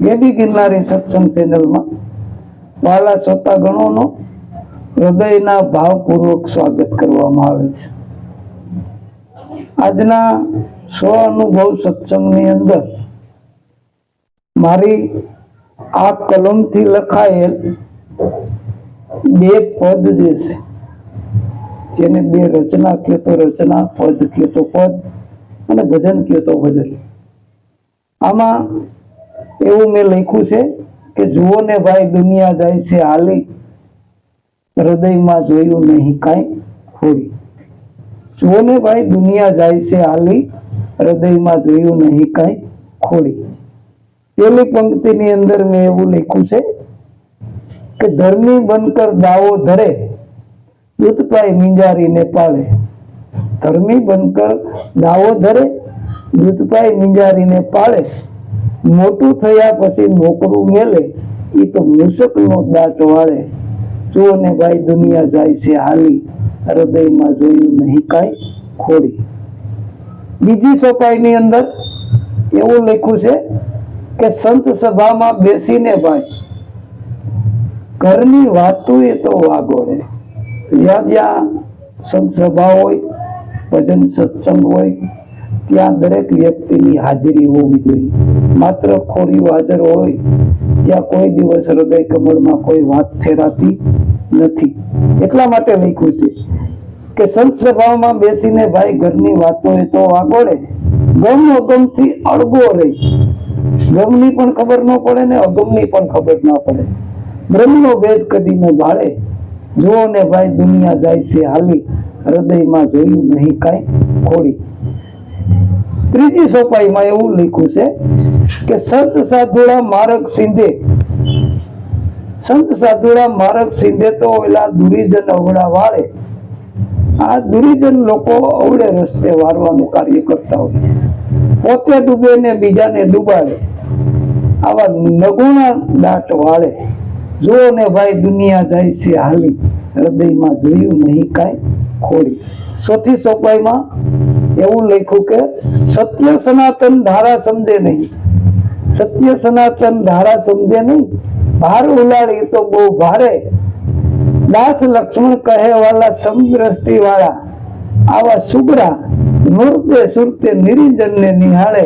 ગેડી ગિરનારી સત્સંગ ચેનલમાં વાલા શ્રોતાગણોનો હૃદયના ભાવપૂર્વક સ્વાગત કરવામાં આવે છે. આજના સ્વ અનુભવ સત્સંગની અંદર મારી આ કલમથી લખાયેલ બે પદ જે છે, જેને બે રચના કહે તો રચના પદ કહે તો પદ અને ભજન કહે તો ભજન. આમાં એવું મેં લખ્યું છે કે જુઓ ને ભાઈ, દુનિયા જાય છે હાલી. હૃદયમાં જોયું નહીં કાંઈ ખોડી જુઓ ને ભાઈ, દુનિયા જાય છે હાલી. હૃદયમાં જોયું નહીં કાંઈ ખોડી પેલી પંક્તિની અંદર મેં એવું લખ્યું છે કે ધર્મી બનકર દાવો ધરે દૂધપાઈ મીંજારીને પાળે. ધર્મી બનકર દાવો ધરે દૂધપાઈ મીંજારીને પાળે. મોટું થયા પછી નોકરું મેલે એ તો મૂસકનો દાટ વાળે. જુઓ ને ભાઈ દુનિયા જાય છે હાલી, હૃદયમાં જોયું નહીં કાંઈ ખોડી. બીજી સોપાઈની અંદર એવું લખ્યું છે કે સંત સભામાં બેસીને ભાઈ, ઘરની વાતો એ તો વાગોળે. જ્યાં જ્યાં સંત સભા હોય, ભજન સત્સંગ હોય, ત્યાં દરેક વ્યક્તિની હાજરી હોવી જોઈએ. માત્ર ખોરિયું હાજર હોય, ત્યાં કોઈ દિવસ હૃદય કમળમાં કોઈ વાત ફેરાતી નથી. એટલા માટે લખ્યું છે કે સંત સભામાં બેસીને ભાઈ ઘરની વાતો એ તો આગોળે ગમ અગમથી અળગો રહી ગમની પણ ખબર ન પડે ને અગમની પણ ખબર ન પડે. બ્રહ્મનો ભેદ કદી ન ભાળે. જુઓ ને ભાઈ, દુનિયા જાય છે હાલી, હૃદયમાં જોયું નહીં કાંઈ ખોડી. ત્રીજી સોપાઈમાં એવું લખ્યું છે કે સંત સાધુડા મારક સિંધે. સંત સાધુડા મારક સિંધે તો એલા દુરીજન અવડા વાળે. આ દુરીજન લોકો અવડે રસ્તે વારવાનું કાર્ય કરતા હોય. પોતે ડૂબે ને બીજાને ડૂબાડે. આવા નગુણા દાટ વાળે. જો ને ભાઈ દુનિયા જાય છે હાલી. હૃદયમાં જોયું નહીં કાંઈ? ખોડી. ચોથી સોપાઈમાં એવું લખ્યું કે, સત્ય સનાતન ધારા સમજે નહીં. સત્ય સનાતન ધારા સમજે નહીં. ભાર ઉલાડી તો બહુ ભારે. દાસ લક્ષ્મણ કહે વાલા સમદ્રષ્ટિ વાળા આવા સુગરા નૃત્ય સુરતે નિરિંજન ને નિહાળે.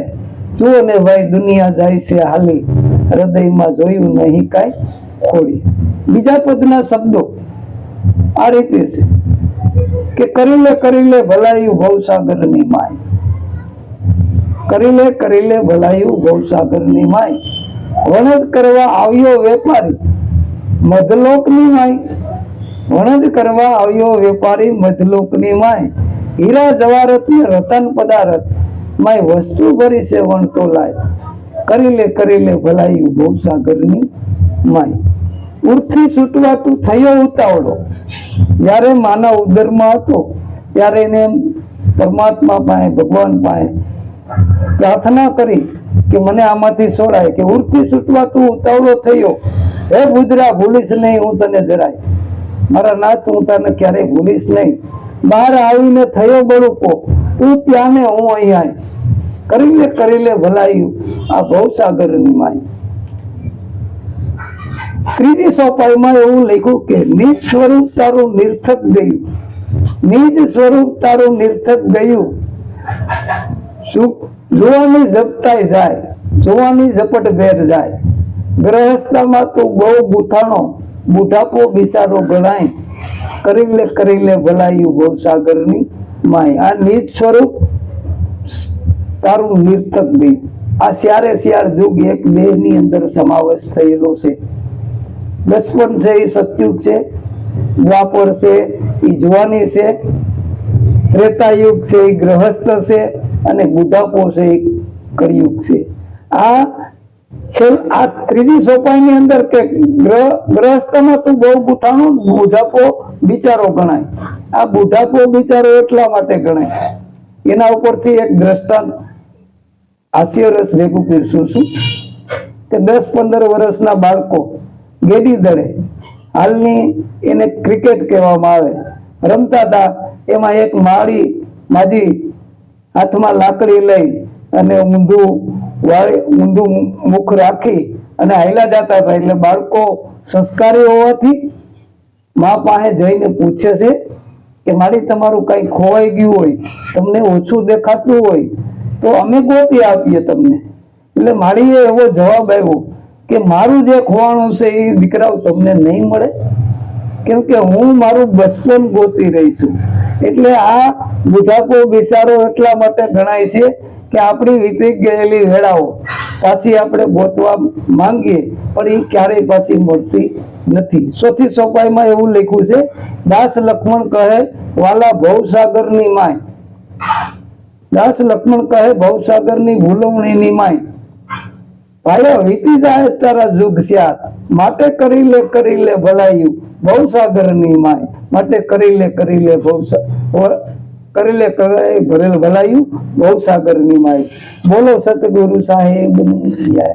જુઓ ને ભાઈ દુનિયા જાય છે હાલી. હૃદયમાં જોયું નહીં કાંઈ? ખોડી. બીજા પદના શબ્દો આ રીતે છે કે, કરી લે કરી લે, ભલાયું ભવસાગરની માય. કરી લે ભલાયું ભવસાગરની માય વણજ કરવા આવ્યો વેપારી, મધલોકની માય વણજ કરવા આવ્યો વેપારી, મધલોકની માય હીરા જવારત ને રતન પદાર્થ માય વસ્તુ ભરી છે વણતો લાય. કરીલે કરીલે ભલાયું ભવસાગરની માય ઉર્થી છૂટવા તું થયો ઉતાવળો. જ્યારે માનવ ઉદરમાં હતો, ત્યારે એને પરમાત્મા પાસે, ભગવાન પાસે પ્રાર્થના કરી કે મને આમાંથી છોડાય કે ઉર્થી છૂટવા તું ઉતાવળો થયો. હે બુજરા ભૂલીશ નહીં, હું તને જરાય. મારા નાથ હું તને ક્યારેય ભૂલીશ નહીં. બહાર આવીને થયો બળુકો તું ત્યાં ને હું અહીંયા કરી લે કરી લે ભલાયું આ ભવસાગરની માય. ત્રીજી સોપાઈમાં એવું લખ્યું કે, નિજ સ્વરૂપ તારું નિર્થક ગયું. નિજ સ્વરૂપ તારું નિર્થક ગયું. શું? જોવાની ઝપટાઈ જાય, જોવાની ઝપટ ભેર જાય. ગ્રહસ્થામાં તો બહુ બુથાણો, બુઢાપો બિસારો ગણાય કરી લે કરી લે ભલાયું ભવસાગરની માય આ નિજ સ્વરૂપ તારું નિર્થક ગયું આ સ્યારે સ્યાર યુગ એક દેહની અંદર સમાવેશ થયેલો છે. બચપન છે એ સતયુગ છે, દ્વાપર છે એ જુવાની છે ત્રેતા યુગ છે એ ગ્રહસ્થ છે અને બુઢાપો છે એ કળિયુગ છે. આ છેલ, આ ત્રીજી સોપાઈની અંદર કે ગ્રહ, ગ્રહસ્થમાં તું બહુ ગુઠાણું બુઢાપો બિચારો ગણાય. આ બુઢાપો બિચારો એટલા માટે ગણાય. એના ઉપરથી એક દ્રષ્ટાંત હાસ્યરસ ભેગું પીરસું છું કે દસ પંદર વર્ષના બાળકો ગેડી દળે હાલની એને ક્રિકેટ કહેવામાં આવે. રમતા હતા. એમાં એક માળી, માજી હાથમાં લાકડી લઈ અને ઊંધું વાળી, ઊંધું મુખ રાખી અને હાયલા જતા હતા. એટલે બાળકો સંસ્કારી હોવાથી મા પાસે જઈને પૂછે છે કે મારી તમારું કઈ ખોવાઈ ગયું હોય, તમને ઓછું દેખાતું હોય, તો અમે ગોતી આપીએ તમને. એટલે માળીએ એવો જવાબ આવ્યો કે મારું જે ખોવાણું છે એ દીકરાઓ તમને નહીં મળે? કેમ કે હું મારું બચપન ગોતી રહી છું. એટલે આ બુઢાપો બિચારો એટલા માટે ગણાય છે કે આપણી વીતી ગયેલી વેળાઓ પાછી આપણે ગોતવા માંગીએ, પણ એ ક્યારેય પાછી મળતી નથી. ચોથી ચોપાઈમાં એવું લખ્યું છે, દાસ લક્ષ્મણ કહે, વાલા ભવસાગરની માય. દાસ લક્ષ્મણ કહે, ભવસાગરની ભૂલવણીની માય. ભાઈઓ વીતી જાય તારા જુગ સ્યાર માટે કરી લે કરી લે ભલાયું. ભવસાગરની માય. માટે કરી લે કરી લે ભવસા કરી કરાય કરે ભરેલ ભલાયું સાગરની માય. બોલો સતગુરુ સાહેબ જય